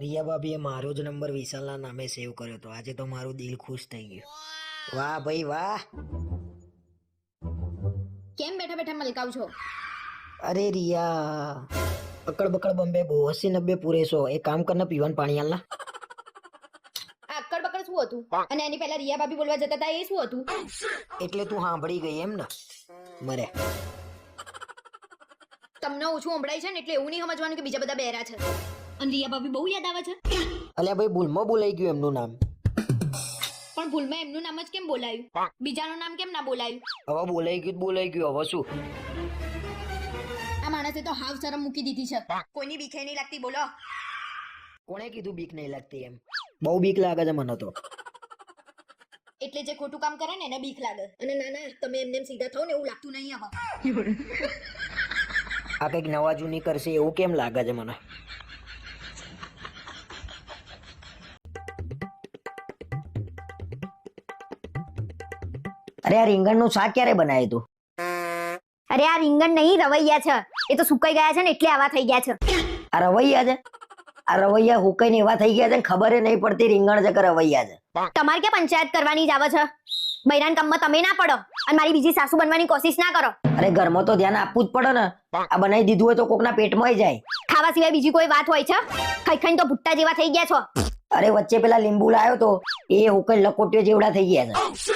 રિયા ભાભીએ મારો જ નંબર વિશાલના નામે સેવ કર્યો હતો. આજે તો મારું દિલ ખુશ થઈ ગયું. વાહ. ભાઈ વાહ. કેમ બેઠા બેઠા મલકાવ છો અરે રિયા અકડ બકડ બમ્બે બહુ અસી નબ્બે પૂરે સો એક કામ કરને પીવાનું પાણી આલા આ અક્કડ બકડ શું હતું? અને એની પહેલા રિયા ભાભી બોલવા જતા હતા એ શું હતું? એટલે તું સાંભળી ગઈ એમ ને? મરે. તમને ઓછું સંભળાય છે ને એટલે એવું નહીં સમજવાનું કે બીજા બધા બેરા છે. અને રિયા ભાભી બહુ યાદ આવે છે? અલ્યા ભાઈ ભૂલમાં બોલાઈ ગયું એમનું નામ. પણ ભૂલમાં એમનું નામ જ કેમ બોલાયું? બીજાનું નામ કેમ ના બોલાયું? હવે બોલાઈ ગયું બોલાઈ ગયું હવે શું? આ માણસે તો હાવ શરમ મૂકી દીધી છે. કોઈની બીખે નહીં લાગતી બોલો. કોણે કીધું બીક નહીં લાગતી એમ? બહુ બીક લાગે છે મને તો. એટલે જે ખોટું કામ કરે ને એને બીક લાગે. અને ના ના તમે એમને એમ સીધા થો ને એવું લાગતું નહીં હવે આ કંઈક નવા જૂની કરશે એવું કેમ લાગે છે મને? અરે આ રીંગણનું શાક ક્યારે બનાવ્યું તું? અરે આ રીંગણ નહીં રવૈયા છે. એ તો સુકાઈ ગયા છે ને એટલે આવા થઈ ગયા છે. આ રવૈયા છે? આ રવૈયા હુકાઈને એવા થઈ ગયા છે ને ખબર નહીં પડતી રીંગણ છે કે રવૈયા છે. તમારે કે પંચાયત કરવાની જ આવે છે? બૈરાન કામમાં તમે ના પડો અને મારી બીજી સાસુ બનવાની કોશિશ ના કરો. અરે ઘરમાં તો ધ્યાન આપવું જ પડે ને. આ બનાવી દીધું હોય તો કોકના પેટમાં જાય. ખાવા સિવાય બીજી કોઈ વાત હોય છે? ખાઈ ખાઈને તો ભુટ્ટા જેવા થઈ ગયા છો. અરે વચ્ચે પેલા લીંબુ લાયો તો એ હુકાઈ લકોટીઓ જેવડા થઈ ગયા છે.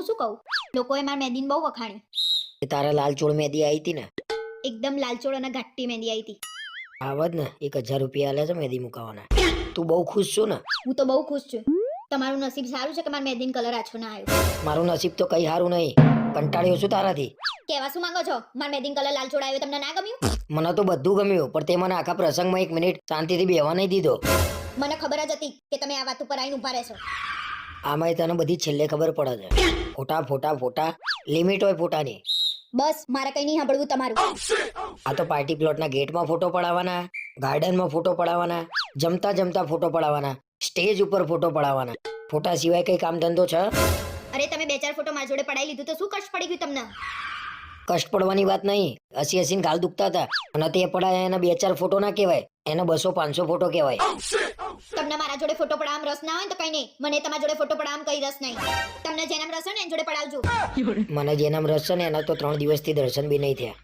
હું શું કહું? લોકોએ મારા મહેંદીને બહુ વખાણી. એ તારા લાલચોળ મેદી આવી હતી ને? એકદમ લાલચોળ અને ઘાટી મહેંદી આવી હતી આવત ને એક હજાર રૂપિયા આલે છે મેદી મુકાવાના. તું બહુ ખુશ છું ને? હું તો બહુ ખુશ છું. તમારું નસીબ સારું છે કે મારા મહેંદીન કલર આછો ના આવ્યો મારું નસીબ તો કઈ સારું નહીં. કંટાળ્યો છું તારાથી. કેવા શું માંગો છો? મારા મેદીન કલર લાલચોળ આવ્યો તમને ના ગમ્યું? મને તો બધું ગમ્યું પણ તે મને આખા પ્રસંગમાં એક મિનિટ શાંતિથી બેહવા નહીં દીધો. મને ખબર જ હતી કે તમે આ વાત ઉપર આવીને ઊભા રહેશો. આમાં તને બધી છેલ્લે ખબર પડે છે. ફોટા ફોટા ફોટા લિમિટ હોય ફોટાની. બસ મારે કઈ નહીં સાંભળવું તમારું. આ તો પાર્ટી પ્લોટના ગેટમાં ફોટો પડાવવાના ગાર્ડનમાં ફોટો પડાવવાના જમતા જમતા ફોટો પડાવવાના સ્ટેજ ઉપર ફોટો પડાવવાના. ફોટા સિવાય કઈ કામ ધંધો છે? અરે તમે બે ચાર ફોટો મારા જોડે પડાવી લીધું તો શું કષ્ટ પડી ગયું તમને? કષ્ટ પડવાની વાત નહીં. હસી હસીને ગાલ દુખતા હતા. અને તે પડાયા એના બે ચાર ફોટો ના કહેવાય. એના બસો પાંચસો ફોટો કહેવાય. તમને મારા જોડે ફોટો પડાવવામાં રસ ના હોય તો કઈ નહીં. મને તમારા જોડે ફોટો પડાવવામાં કઈ રસ નહીં. તમને જેનામ રસ હોય ને એના જોડે પડાવજો. મને જેનામ રસ છે ને એના તો ત્રણ દિવસથી દર્શન બી નહીં થયા.